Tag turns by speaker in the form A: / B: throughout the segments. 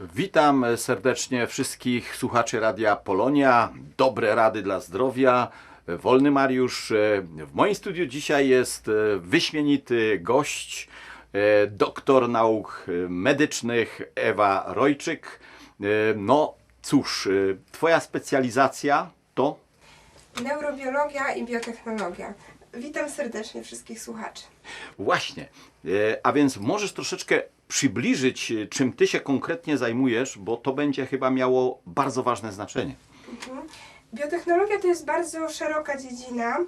A: Witam serdecznie wszystkich słuchaczy Radia Polonia. Dobre rady dla zdrowia. Wolny Mariusz. W moim studiu dzisiaj jest wyśmienity gość, doktor nauk medycznych Ewa Rojczyk. No cóż, Twoja specjalizacja to?
B: Neurobiologia i biotechnologia. Witam serdecznie wszystkich słuchaczy.
A: Właśnie. E, A więc możesz troszeczkę przybliżyć, e, czym ty się konkretnie zajmujesz, bo to będzie chyba miało bardzo ważne znaczenie.
B: Biotechnologia to jest bardzo szeroka dziedzina,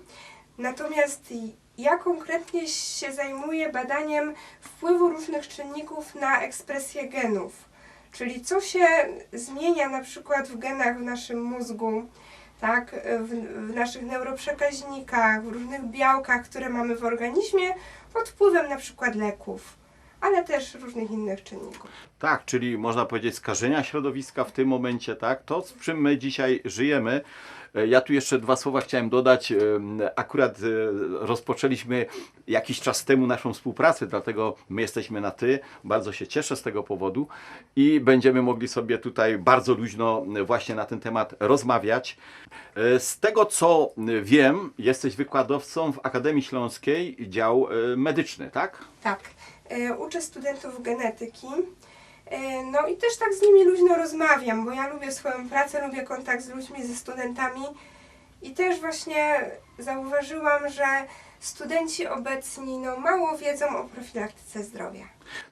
B: natomiast ja konkretnie się zajmuję badaniem wpływu różnych czynników na ekspresję genów. Czyli co się zmienia na przykład w genach w naszym mózgu, tak, w, w naszych neuroprzekaźnikach, w różnych białkach, które mamy w organizmie pod wpływem na przykład leków, ale też różnych innych czynników.
A: Tak, czyli można powiedzieć skażenia środowiska w tym momencie, tak? To, z czym my dzisiaj żyjemy. E, Ja tu jeszcze dwa słowa chciałem dodać. E, Akurat e, rozpoczęliśmy jakiś czas temu naszą współpracę, dlatego my jesteśmy na ty. Bardzo się cieszę z tego powodu i będziemy mogli sobie tutaj bardzo luźno właśnie na ten temat rozmawiać. Z tego co wiem, jesteś wykładowcą w Akademii Śląskiej, dział medyczny, tak?
B: Tak, uczę studentów genetyki. E, No i też tak z nimi luźno rozmawiam, bo ja lubię swoją pracę, lubię kontakt z ludźmi, ze studentami. I też właśnie zauważyłam, że studenci obecni no, mało wiedzą o profilaktyce zdrowia.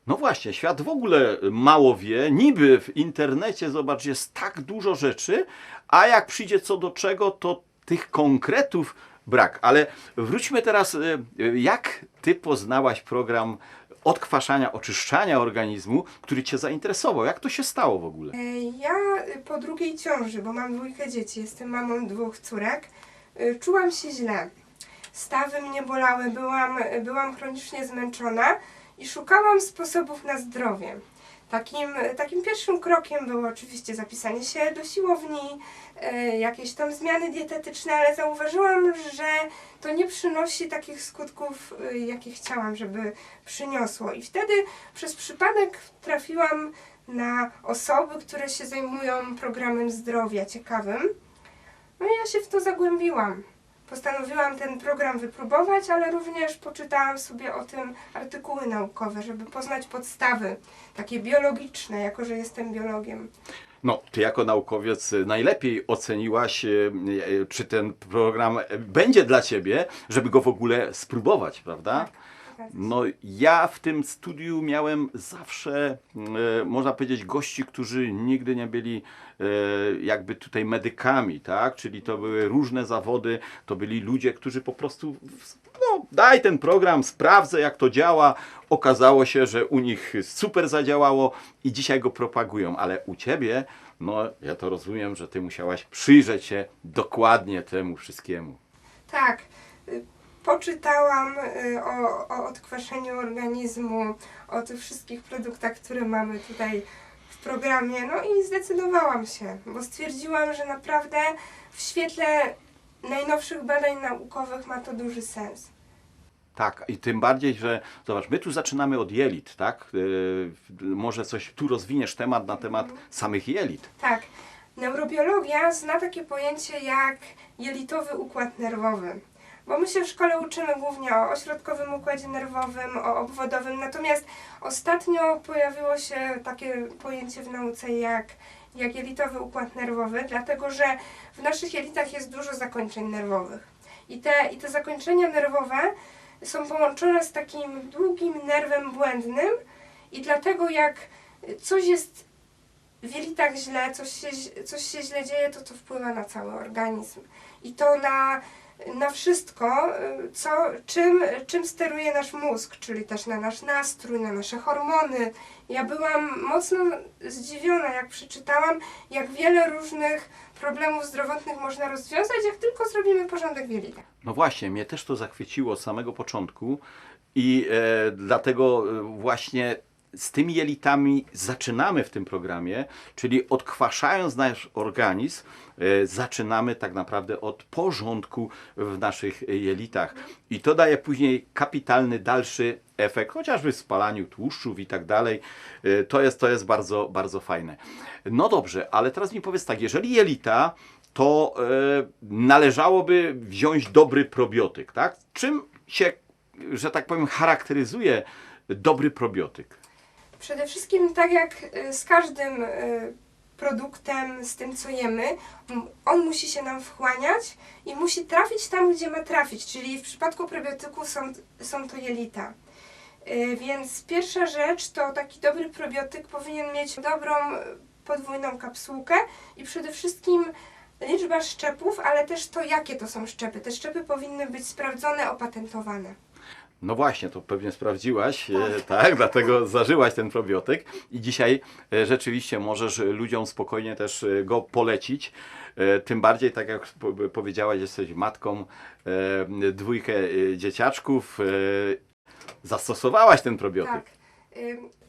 A: No właśnie, świat w ogóle mało wie. Niby w internecie, zobacz, jest tak dużo rzeczy, a jak przyjdzie co do czego, to tych konkretów brak. Ale wróćmy teraz, y, jak ty poznałaś program odkwaszania, oczyszczania organizmu, który cię zainteresował? Jak to się stało w ogóle?
B: E, Ja y, po drugiej ciąży, bo mam dwójkę dzieci, jestem mamą dwóch córek, y, czułam się źle. Stawy mnie bolały, byłam, byłam chronicznie zmęczona i szukałam sposobów na zdrowie. Takim, takim pierwszym krokiem było oczywiście zapisanie się do siłowni, e, jakieś tam zmiany dietetyczne, ale zauważyłam, że to nie przynosi takich skutków, e, jakie chciałam, żeby przyniosło. I wtedy przez przypadek trafiłam na osoby, które się zajmują programem zdrowia ciekawym. No i ja się w to zagłębiłam. Postanowiłam ten program wypróbować, ale również poczytałam sobie o tym artykuły naukowe, żeby poznać podstawy, takie biologiczne, jako że jestem biologiem.
A: No, ty jako naukowiec najlepiej oceniłaś, y, y, czy ten program będzie dla ciebie, żeby go w ogóle spróbować, prawda?
B: Tak.
A: No, ja w tym studiu miałem zawsze, e, można powiedzieć, gości, którzy nigdy nie byli e, jakby tutaj medykami, tak? Czyli to były różne zawody, to byli ludzie, którzy po prostu, no, daj ten program, sprawdzę jak to działa. Okazało się, że u nich super zadziałało i dzisiaj go propagują, ale u ciebie, no, ja to rozumiem, że ty musiałaś przyjrzeć się dokładnie temu wszystkiemu.
B: Tak, poczytałam y, o, o odkwaszeniu organizmu, o tych wszystkich produktach, które mamy tutaj w programie, no i zdecydowałam się, bo stwierdziłam, że naprawdę w świetle najnowszych badań naukowych ma to duży sens.
A: Tak, i tym bardziej, że zobacz, my tu zaczynamy od jelit, tak? Yy, może coś tu rozwiniesz temat na temat samych jelit.
B: Tak, neurobiologia zna takie pojęcie jak jelitowy układ nerwowy. Bo my się w szkole uczymy głównie o ośrodkowym układzie nerwowym, o obwodowym, natomiast ostatnio pojawiło się takie pojęcie w nauce jak, jak jelitowy układ nerwowy, dlatego że w naszych jelitach jest dużo zakończeń nerwowych. I te, I te zakończenia nerwowe są połączone z takim długim nerwem błędnym i dlatego jak coś jest w jelitach źle, coś się, coś się źle dzieje, to to wpływa na cały organizm. I to na, na wszystko, y, co, czym, czym steruje nasz mózg, czyli też na nasz nastrój, na nasze hormony. Ja byłam mocno zdziwiona, jak przeczytałam, jak wiele różnych problemów zdrowotnych można rozwiązać, jak tylko zrobimy porządek w jelitach.
A: No właśnie, mnie też to zachwyciło od samego początku i e, dlatego e, właśnie z tymi jelitami zaczynamy w tym programie, czyli odkwaszając nasz organizm, e, zaczynamy tak naprawdę od porządku w naszych jelitach. I to daje później kapitalny dalszy efekt, chociażby w spalaniu tłuszczów i tak dalej. E, To jest, to jest bardzo, bardzo fajne. No dobrze, ale teraz mi powiedz tak, jeżeli jelita, to e, należałoby wziąć dobry probiotyk, tak? Czym się, że tak powiem, charakteryzuje dobry probiotyk?
B: Przede wszystkim, tak jak y, z każdym y, produktem, z tym co jemy, on musi się nam wchłaniać i musi trafić tam, gdzie ma trafić, czyli w przypadku probiotyków są, są to jelita. Y, Więc pierwsza rzecz to taki dobry probiotyk powinien mieć dobrą podwójną kapsułkę i przede wszystkim liczba szczepów, ale też to jakie to są szczepy. Te szczepy powinny być sprawdzone, opatentowane.
A: No właśnie, to pewnie sprawdziłaś, e, tak, dlatego zażyłaś ten probiotyk i dzisiaj e, rzeczywiście możesz ludziom spokojnie też e, go polecić. Tym bardziej, tak jak po- powiedziałaś, jesteś matką dwójkę dzieciaczków. Zastosowałaś ten probiotyk.
B: Tak.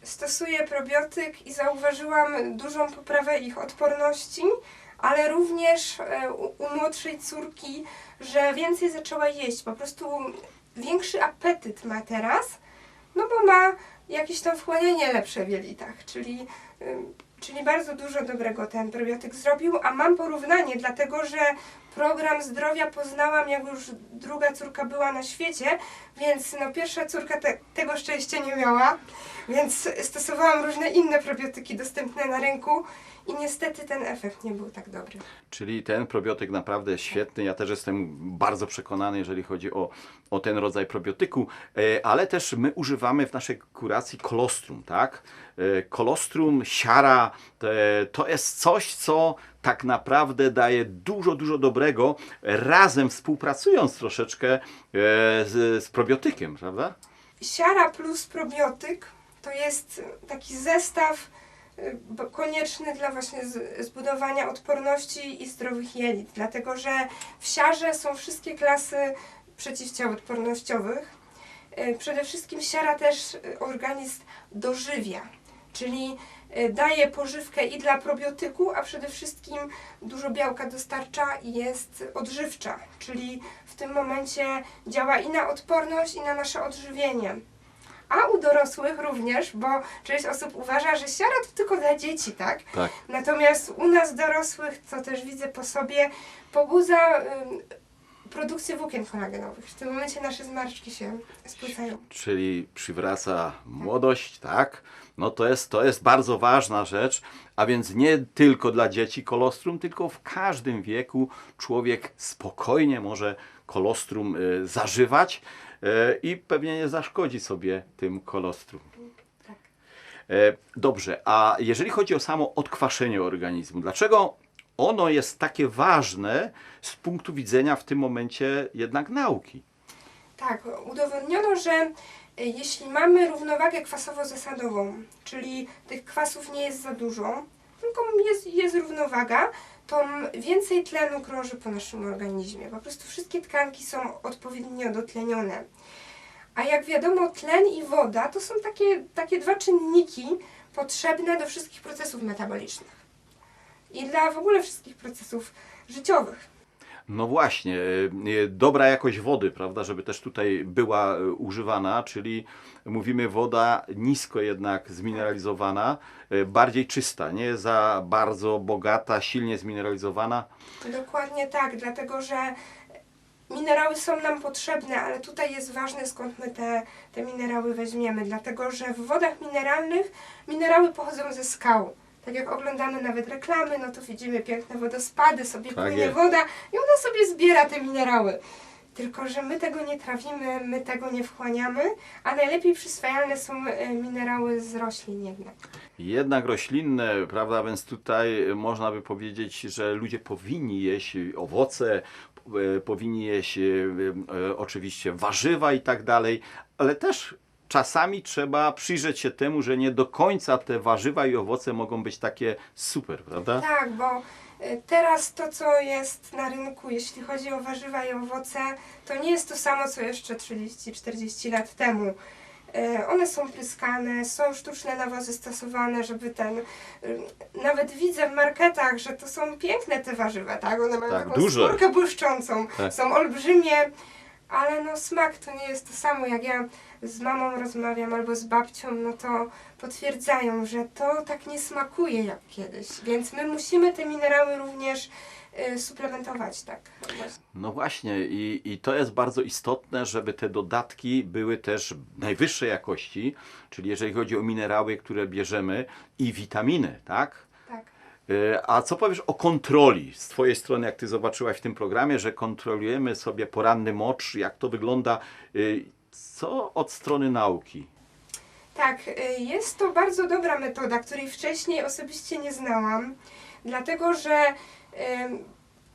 B: Stosuję probiotyk i zauważyłam dużą poprawę ich odporności, ale również u, u młodszej córki, że więcej zaczęła jeść. Po prostu większy apetyt ma teraz, no bo ma jakieś tam wchłanianie lepsze w jelitach, czyli, czyli bardzo dużo dobrego ten probiotyk zrobił, a mam porównanie, dlatego że program zdrowia poznałam, jak już druga córka była na świecie, więc no pierwsza córka te, tego szczęścia nie miała, więc stosowałam różne inne probiotyki dostępne na rynku i niestety ten efekt nie był tak dobry.
A: Czyli ten probiotyk naprawdę świetny. Ja też jestem bardzo przekonany, jeżeli chodzi o, o ten rodzaj probiotyku, E, ale też my używamy w naszej kuracji kolostrum, tak? E, Kolostrum, siara, to jest coś, co tak naprawdę daje dużo, dużo dobrego, razem współpracując troszeczkę e, z, z probiotykiem, prawda?
B: Siara plus probiotyk to jest taki zestaw y, konieczny dla właśnie zbudowania odporności i zdrowych jelit, dlatego że w siarze są wszystkie klasy przeciwciał odpornościowych. Y, Przede wszystkim siara też y, organizm dożywia, czyli daje pożywkę i dla probiotyku, a przede wszystkim dużo białka dostarcza i jest odżywcza, czyli w tym momencie działa i na odporność, i na nasze odżywienie. A u dorosłych również, bo część osób uważa, że siara to tylko dla dzieci, tak?
A: Tak.
B: Natomiast u nas dorosłych, co też widzę po sobie, pobudza ym, produkcję włókien kolagenowych. W tym momencie nasze zmarszczki się spłycają.
A: czyli przywraca młodość, tak? No to jest, to jest bardzo ważna rzecz, a więc nie tylko dla dzieci kolostrum, tylko w każdym wieku człowiek spokojnie może kolostrum y, zażywać y, i pewnie nie zaszkodzi sobie tym kolostrum.
B: Tak.
A: E, Dobrze, a jeżeli chodzi o samo odkwaszenie organizmu, dlaczego ono jest takie ważne z punktu widzenia w tym momencie jednak nauki?
B: Tak, udowodniono, że y, jeśli mamy równowagę kwasowo-zasadową, czyli tych kwasów nie jest za dużo, tylko jest, jest równowaga, to więcej tlenu krąży po naszym organizmie. Po prostu wszystkie tkanki są odpowiednio dotlenione. A jak wiadomo, tlen i woda to są takie, takie dwa czynniki potrzebne do wszystkich procesów metabolicznych i dla w ogóle wszystkich procesów życiowych.
A: No właśnie, e, e, dobra jakość wody, prawda, żeby też tutaj była e, używana, czyli mówimy woda nisko jednak zmineralizowana, bardziej czysta, nie za bardzo bogata, silnie zmineralizowana.
B: Dokładnie tak, dlatego że minerały są nam potrzebne, ale tutaj jest ważne skąd my te, te minerały weźmiemy, dlatego że w wodach mineralnych minerały pochodzą ze skał. Tak jak oglądamy nawet reklamy, no to widzimy piękne wodospady, sobie
A: Tak
B: płynie woda i ona sobie zbiera te minerały. Tylko, że my tego nie trawimy, my tego nie wchłaniamy, a najlepiej przyswajalne są e, minerały z roślin jednak.
A: Jednak roślinne, prawda, więc tutaj można by powiedzieć, że ludzie powinni jeść owoce, e, powinni jeść e, e, oczywiście warzywa i tak dalej, ale też czasami trzeba przyjrzeć się temu, że nie do końca te warzywa i owoce mogą być takie super, prawda?
B: Tak, bo teraz to, co jest na rynku, jeśli chodzi o warzywa i owoce, to nie jest to samo, co jeszcze 30-40 lat temu. E, One są pryskane, są sztuczne nawozy stosowane, żeby ten. y, Nawet widzę w marketach, że to są piękne te warzywa, tak? One mają
A: Tak,
B: taką
A: duże.
B: skórkę błyszczącą,
A: Tak.
B: są olbrzymie, ale no smak to nie jest to samo. Jak ja z mamą rozmawiam albo z babcią, no to potwierdzają, że to tak nie smakuje jak kiedyś. Więc my musimy te minerały również y, suplementować, tak.
A: No właśnie, i, i to jest bardzo istotne, żeby te dodatki były też najwyższej jakości, czyli jeżeli chodzi o minerały, które bierzemy i witaminy, tak? E, A co powiesz o kontroli z Twojej strony, jak Ty zobaczyłaś w tym programie, że kontrolujemy sobie poranny mocz, jak to wygląda? E, Co od strony nauki?
B: Tak, y, jest to bardzo dobra metoda, której wcześniej osobiście nie znałam, dlatego że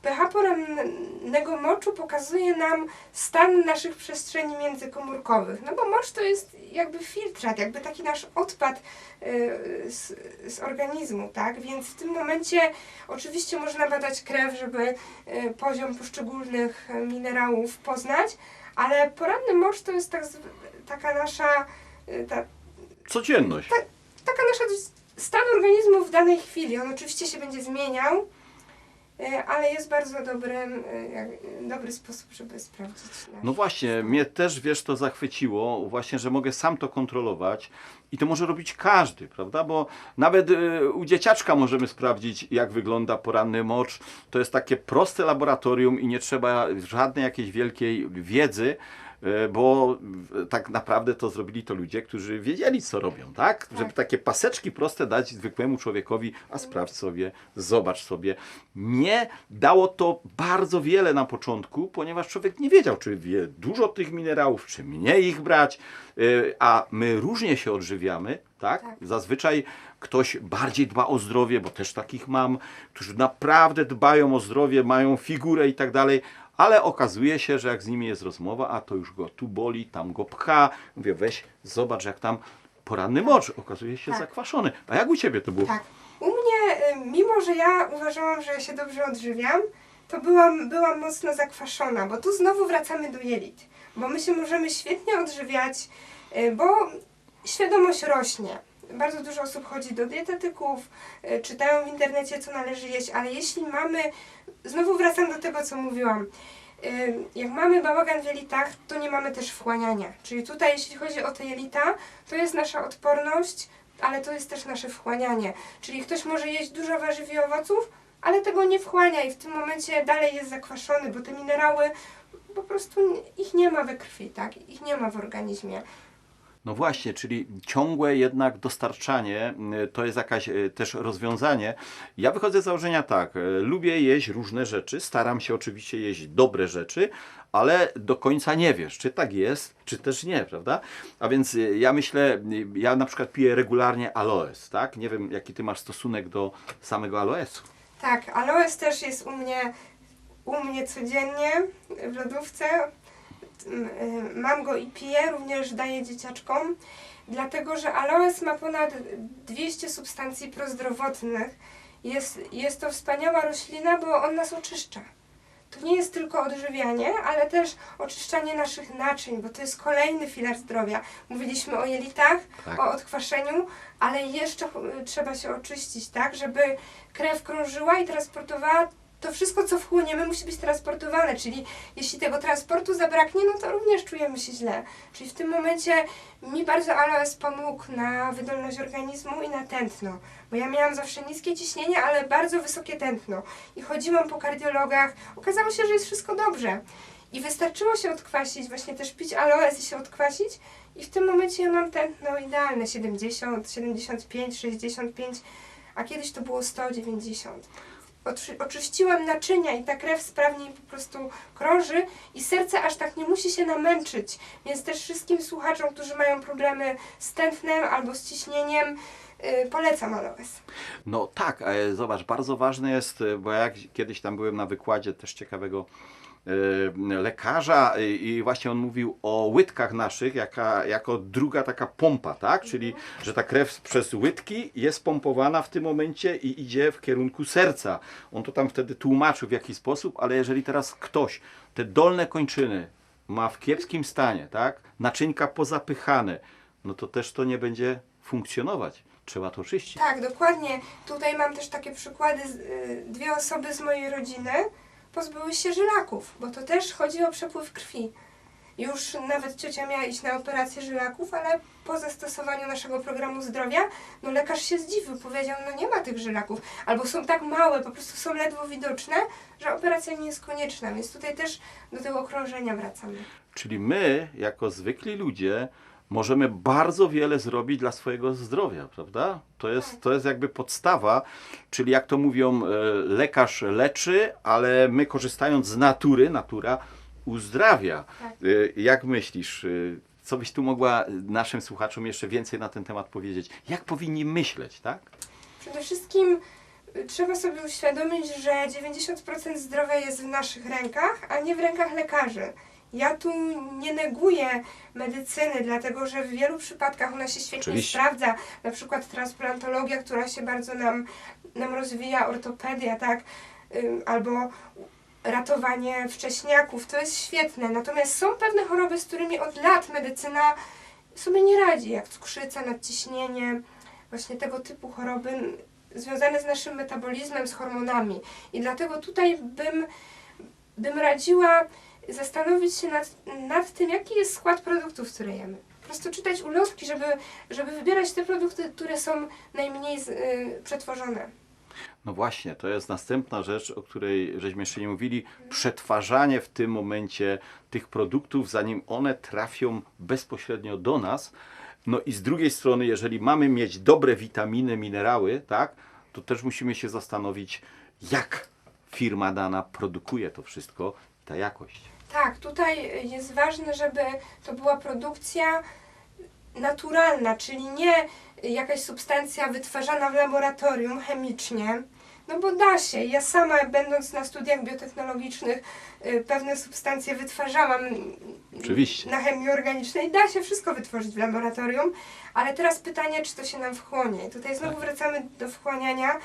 B: pH porannego moczu pokazuje nam stan naszych przestrzeni międzykomórkowych. No bo mocz to jest jakby filtrat, jakby taki nasz odpad y, z, z organizmu, tak? Więc w tym momencie oczywiście można badać krew, żeby y, poziom poszczególnych minerałów poznać, ale poranny mocz to jest tak, taka nasza y, ta,
A: Codzienność.
B: taka nasza stan organizmu w danej chwili. On oczywiście się będzie zmieniał, ale jest bardzo dobrym, jak- dobry sposób, żeby sprawdzić.
A: No właśnie, mnie też, wiesz, to zachwyciło, właśnie, że mogę sam to kontrolować i to może robić każdy, prawda? Bo nawet y, u dzieciaczka możemy sprawdzić, jak wygląda poranny mocz. To jest takie proste laboratorium i nie trzeba żadnej jakiejś wielkiej wiedzy, bo y, tak naprawdę to zrobili to ludzie, którzy wiedzieli, co robią, tak? Żeby takie paseczki proste dać zwykłemu człowiekowi, a sprawdź sobie, zobacz sobie. Nie dało to bardzo wiele na początku, ponieważ człowiek nie wiedział, czy wie dużo tych minerałów, czy mniej ich brać, y, a my różnie się odżywiamy, tak?
B: Tak.
A: Zazwyczaj ktoś bardziej dba o zdrowie, bo też takich mam, którzy naprawdę dbają o zdrowie, mają figurę i tak dalej, ale okazuje się, że jak z nimi jest rozmowa, a to już go tu boli, tam go pcha, mówię weź, zobacz jak tam poranny mocz, okazuje się
B: Tak.
A: zakwaszony. A jak u Ciebie to było?
B: Tak. U mnie, y, mimo że ja uważałam, że się dobrze odżywiam, to byłam, byłam mocno zakwaszona, bo tu znowu wracamy do jelit. Bo my się możemy świetnie odżywiać, y, bo świadomość rośnie. Bardzo dużo osób chodzi do dietetyków, y, czytają w internecie, co należy jeść, ale jeśli mamy, znowu wracam do tego, co mówiłam, y, jak mamy bałagan w jelitach, to nie mamy też wchłaniania. Czyli tutaj, jeśli chodzi o te jelita, to jest nasza odporność, ale to jest też nasze wchłanianie. Czyli ktoś może jeść dużo warzyw i owoców, ale tego nie wchłania i w tym momencie dalej jest zakwaszony, bo te minerały po prostu ich nie ma we krwi, tak? Ich nie ma w organizmie.
A: No właśnie, czyli ciągłe jednak dostarczanie y, to jest jakaś y, też rozwiązanie. Ja wychodzę z założenia tak, y, lubię jeść różne rzeczy, staram się oczywiście jeść dobre rzeczy, ale do końca nie wiesz, czy tak jest, czy też nie, prawda? A więc ja myślę, ja na przykład piję regularnie aloes, tak? Nie wiem, jaki ty masz stosunek do samego aloesu.
B: Tak, aloes też jest u mnie, u mnie codziennie w lodówce. Y, Mam go i piję, również daję dzieciaczkom, dlatego że aloes ma ponad 200 substancji prozdrowotnych. Jest, jest to wspaniała roślina, bo on nas oczyszcza. To nie jest tylko odżywianie, ale też oczyszczanie naszych naczyń, bo to jest kolejny filar zdrowia. Mówiliśmy o jelitach,
A: Tak.
B: o odkwaszeniu, ale jeszcze y, trzeba się oczyścić, tak, żeby krew krążyła i transportowała. To wszystko, co wchłoniemy, musi być transportowane, czyli jeśli tego transportu zabraknie, no to również czujemy się źle. Czyli w tym momencie mi bardzo aloes pomógł na wydolność organizmu i na tętno, bo ja miałam zawsze niskie ciśnienie, ale bardzo wysokie tętno. I chodziłam po kardiologach, okazało się, że jest wszystko dobrze. I wystarczyło się odkwasić, właśnie też pić aloes i się odkwasić i w tym momencie ja mam tętno idealne 70, 75, 65, a kiedyś to było 190. Oczy, oczyściłam naczynia i ta krew sprawniej po prostu krąży i serce aż tak nie musi się namęczyć. Więc też wszystkim słuchaczom, którzy mają problemy z tętnem albo z ciśnieniem, yy, polecam aloes.
A: No tak, e, zobacz, bardzo ważne jest, e, bo jak kiedyś tam byłem na wykładzie też ciekawego lekarza e, i właśnie on mówił o łydkach naszych jaka, jako druga taka pompa, tak? Czyli, że ta krew przez łydki jest pompowana w tym momencie i idzie w kierunku serca. On to tam wtedy tłumaczył w jaki sposób, ale jeżeli teraz ktoś te dolne kończyny ma w kiepskim stanie, tak? Naczynka pozapychane, no to też to nie będzie funkcjonować. Trzeba to czyścić.
B: Tak, dokładnie. Tutaj mam też takie przykłady. y, Dwie osoby z mojej rodziny pozbyły się żylaków, bo to też chodzi o przepływ krwi. Już nawet ciocia miała iść na operację żylaków, ale po zastosowaniu naszego programu zdrowia, no lekarz się zdziwił, powiedział, no nie ma tych żylaków, albo są tak małe, po prostu są ledwo widoczne, że operacja nie jest konieczna, więc tutaj też do tego krążenia wracamy.
A: Czyli my, jako zwykli ludzie, możemy bardzo wiele zrobić dla swojego zdrowia, prawda? To jest, to jest jakby podstawa, czyli jak to mówią, e, lekarz leczy, ale my korzystając z natury, natura uzdrawia.
B: Tak.
A: E, Jak myślisz, e, co byś tu mogła naszym słuchaczom jeszcze więcej na ten temat powiedzieć? Jak powinni myśleć, tak?
B: Przede wszystkim y, trzeba sobie uświadomić, że 90% zdrowia jest w naszych rękach, a nie w rękach lekarzy. Ja tu nie neguję medycyny, dlatego że w wielu przypadkach ona się świetnie
A: Oczywiście.
B: sprawdza. Na przykład transplantologia, która się bardzo nam, nam rozwija, ortopedia, tak? Ym, Albo ratowanie wcześniaków, to jest świetne. Natomiast są pewne choroby, z którymi od lat medycyna sobie nie radzi, jak cukrzyca, nadciśnienie, właśnie tego typu choroby związane z naszym metabolizmem, z hormonami. I dlatego tutaj bym, bym radziła zastanowić się nad, nad tym, jaki jest skład produktów, które jemy. Po prostu czytać ulotki, żeby, żeby wybierać te produkty, które są najmniej z, y, przetworzone.
A: No właśnie, to jest następna rzecz, o której żeśmy jeszcze nie mówili. Przetwarzanie w tym momencie tych produktów, zanim one trafią bezpośrednio do nas. No i z drugiej strony, jeżeli mamy mieć dobre witaminy, minerały, tak, to też musimy się zastanowić, jak firma dana produkuje to wszystko, ta jakość.
B: Tak, tutaj jest ważne, żeby to była produkcja naturalna, czyli nie jakaś substancja wytwarzana w laboratorium chemicznie. No bo da się. Ja sama, będąc na studiach biotechnologicznych, y, pewne substancje wytwarzałam
A: Oczywiście.
B: na chemii organicznej. Da się wszystko wytworzyć w laboratorium, ale teraz pytanie, czy to się nam wchłonie. I tutaj znowu
A: Tak.
B: wracamy do wchłaniania,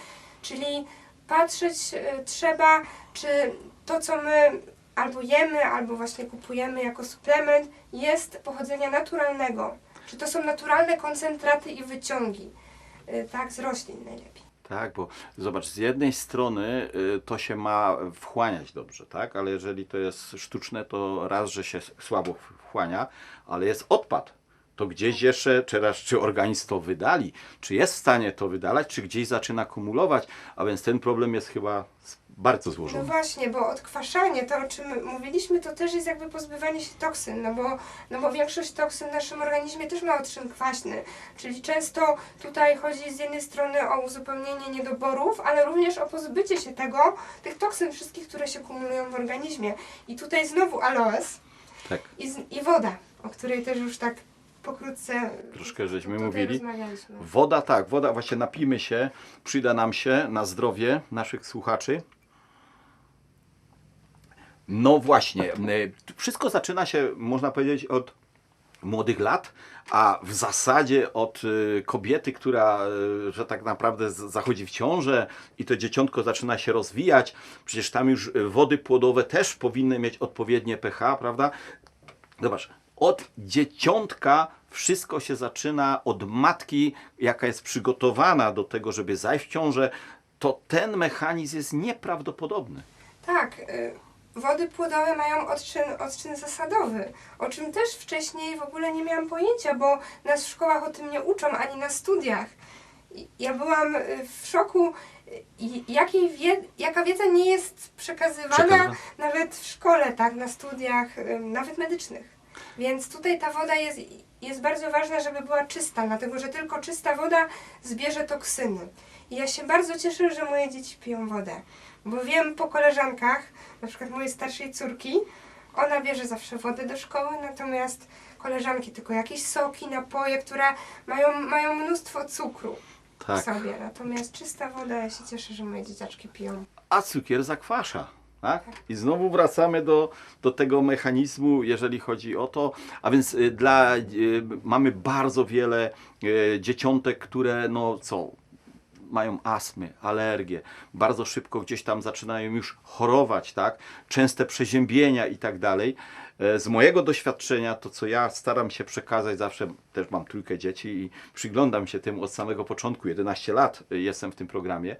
B: czyli patrzeć y, trzeba, czy to, co my albo jemy, albo właśnie kupujemy jako suplement, jest pochodzenia naturalnego. Czy to są naturalne koncentraty i wyciągi, y, tak, z roślin najlepiej.
A: Tak, bo zobacz, z jednej strony y, to się ma wchłaniać dobrze, tak? Ale jeżeli to jest sztuczne, to raz, że się słabo wchłania, ale jest odpad. To gdzieś jeszcze, czy raz, czy organizm to wydali, czy jest w stanie to wydalać, czy gdzieś zaczyna kumulować, a więc ten problem jest chyba bardzo
B: No
A: złożony.
B: właśnie, bo odkwaszanie, to o czym mówiliśmy, to też jest jakby pozbywanie się toksyn, no bo, no bo większość toksyn w naszym organizmie też ma odczyn kwaśny, czyli często tutaj chodzi z jednej strony o uzupełnienie niedoborów, ale również o pozbycie się tego, tych toksyn wszystkich, które się kumulują w organizmie. I tutaj znowu aloes
A: Tak.
B: i, z, i woda, o której też już tak pokrótce
A: Troszkę żeśmy mówili. Woda, tak, woda, właśnie napijmy się, przyda nam się na zdrowie naszych słuchaczy. No właśnie, y, wszystko zaczyna się, można powiedzieć, od młodych lat, a w zasadzie od y, kobiety, która, y, że tak naprawdę zachodzi w ciążę i to dzieciątko zaczyna się rozwijać. Przecież tam już wody płodowe też powinny mieć odpowiednie pH, prawda? Zobacz, od dzieciątka wszystko się zaczyna, od matki, jaka jest przygotowana do tego, żeby zajść w ciążę, to ten mechanizm jest nieprawdopodobny.
B: Tak, wody płodowe mają odczyn, odczyn zasadowy, o czym też wcześniej w ogóle nie miałam pojęcia, bo nas w szkołach o tym nie uczą, ani na studiach. Ja byłam y, w szoku, y, jakiej wie, jaka wiedza nie jest przekazywana
A: Przekazywana.
B: nawet w szkole, tak, na studiach, y, nawet medycznych. Więc tutaj ta woda jest, jest bardzo ważna, żeby była czysta, dlatego że tylko czysta woda zbierze toksyny. I ja się bardzo cieszę, że moje dzieci piją wodę, bo wiem po koleżankach, na przykład mojej starszej córki, ona bierze zawsze wodę do szkoły, natomiast koleżanki tylko jakieś soki, napoje, które mają, mają mnóstwo cukru w
A: Tak.
B: sobie. Natomiast czysta woda, ja się cieszę, że moje dzieciaczki piją.
A: a cukier zakwasza. Tak? I znowu wracamy do, do tego mechanizmu, jeżeli chodzi o to. A więc y, dla, y, mamy bardzo wiele y, dzieciątek, które no co, mają astmy, alergie, bardzo szybko gdzieś tam zaczynają już chorować, tak? Częste przeziębienia i tak dalej. E, Z mojego doświadczenia, to co ja staram się przekazać, zawsze też mam trójkę dzieci i przyglądam się tym od samego początku, 11 lat e, jestem w tym programie,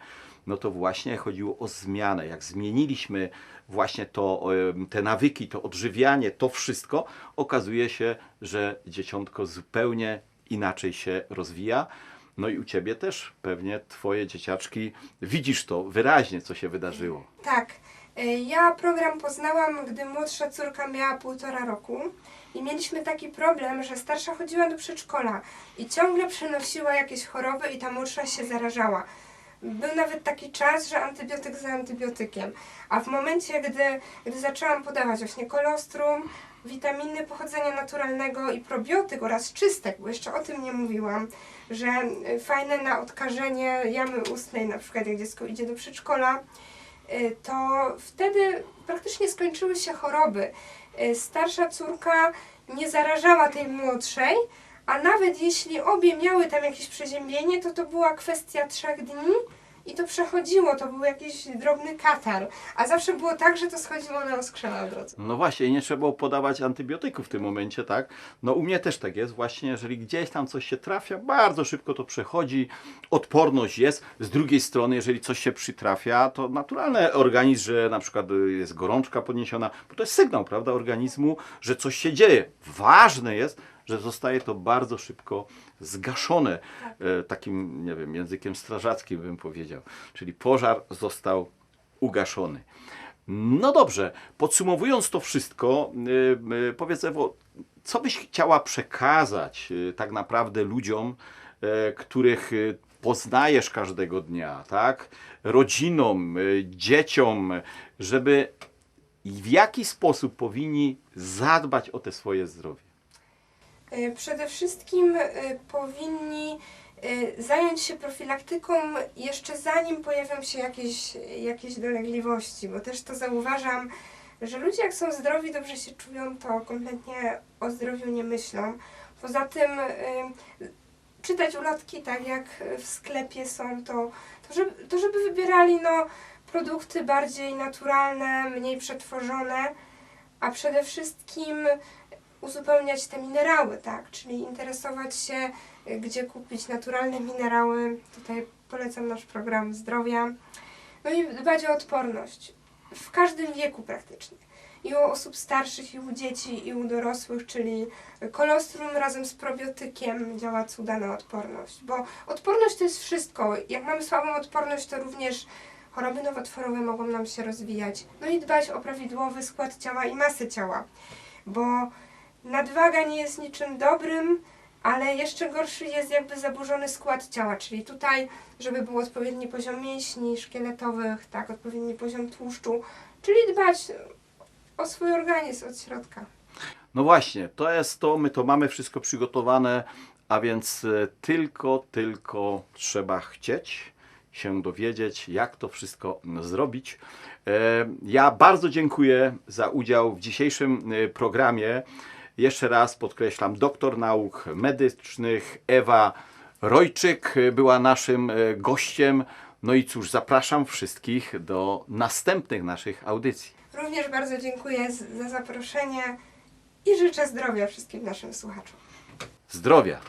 A: no to właśnie chodziło o zmianę. Jak zmieniliśmy właśnie to, te nawyki, to odżywianie, to wszystko, okazuje się, że dzieciątko zupełnie inaczej się rozwija. No i u Ciebie też pewnie Twoje dzieciaczki, widzisz to wyraźnie, co się wydarzyło.
B: Tak. Y, Ja program poznałam, gdy młodsza córka miała półtora roku i mieliśmy taki problem, że starsza chodziła do przedszkola i ciągle przenosiła jakieś choroby i ta młodsza się zarażała. Był nawet taki czas, że antybiotyk za antybiotykiem. A w momencie, gdy, gdy zaczęłam podawać właśnie kolostrum, witaminy pochodzenia naturalnego i probiotyk oraz czystek, bo jeszcze o tym nie mówiłam, że y, fajne na odkażenie jamy ustnej, na przykład jak dziecko idzie do przedszkola, y, to wtedy praktycznie skończyły się choroby. Y, Starsza córka nie zarażała tej młodszej, a nawet jeśli obie miały tam jakieś przeziębienie, to to była kwestia trzech dni i to przechodziło, to był jakiś drobny katar. A zawsze było tak, że to schodziło na oskrzela od razu.
A: No właśnie, nie trzeba było podawać antybiotyków w tym momencie, tak? No u mnie też tak jest, właśnie, jeżeli gdzieś tam coś się trafia, bardzo szybko to przechodzi, odporność jest. Z drugiej strony, jeżeli coś się przytrafia, to naturalny organizm, że na przykład jest gorączka podniesiona, bo to jest sygnał, prawda, organizmu, że coś się dzieje. Ważne jest, że zostaje to bardzo szybko zgaszone, e, takim, nie wiem, językiem strażackim bym powiedział. Czyli pożar został ugaszony. No dobrze, podsumowując to wszystko, y, y, powiedz Ewo, co byś chciała przekazać tak naprawdę ludziom, których poznajesz każdego dnia, tak? Rodzinom, dzieciom, żeby w jaki sposób powinni zadbać o te swoje zdrowie?
B: Y, Przede wszystkim y, powinni y, zająć się profilaktyką jeszcze zanim pojawią się jakieś, jakieś dolegliwości, bo też to zauważam, że ludzie jak są zdrowi, dobrze się czują, to kompletnie o zdrowiu nie myślą. Poza tym czytać ulotki tak jak w sklepie są, to, to, żeby, to żeby wybierali no, produkty bardziej naturalne, mniej przetworzone, a przede wszystkim uzupełniać te minerały, tak? Czyli interesować się, y, gdzie kupić naturalne minerały. Tutaj polecam nasz program zdrowia. No i dbać o odporność. W każdym wieku praktycznie. I u osób starszych, i u dzieci, i u dorosłych, czyli kolostrum razem z probiotykiem działa cuda na odporność. Bo odporność to jest wszystko. Jak mamy słabą odporność, to również choroby nowotworowe mogą nam się rozwijać. No i dbać o prawidłowy skład ciała i masę ciała. Bo Nadwaga nie jest niczym dobrym, ale jeszcze gorszy jest jakby zaburzony skład ciała, czyli tutaj, żeby był odpowiedni poziom mięśni szkieletowych, tak, odpowiedni poziom tłuszczu, czyli dbać o swój organizm od środka.
A: No właśnie, to jest to, my to mamy wszystko przygotowane, a więc e, tylko, tylko trzeba chcieć się dowiedzieć, jak to wszystko zrobić. E, Ja bardzo dziękuję za udział w dzisiejszym e, programie. Jeszcze raz podkreślam, doktor nauk medycznych Ewa Rojczyk była naszym e, gościem. No i cóż, zapraszam wszystkich do następnych naszych audycji.
B: Również bardzo dziękuję za zaproszenie i życzę zdrowia wszystkim naszym słuchaczom.
A: Zdrowia!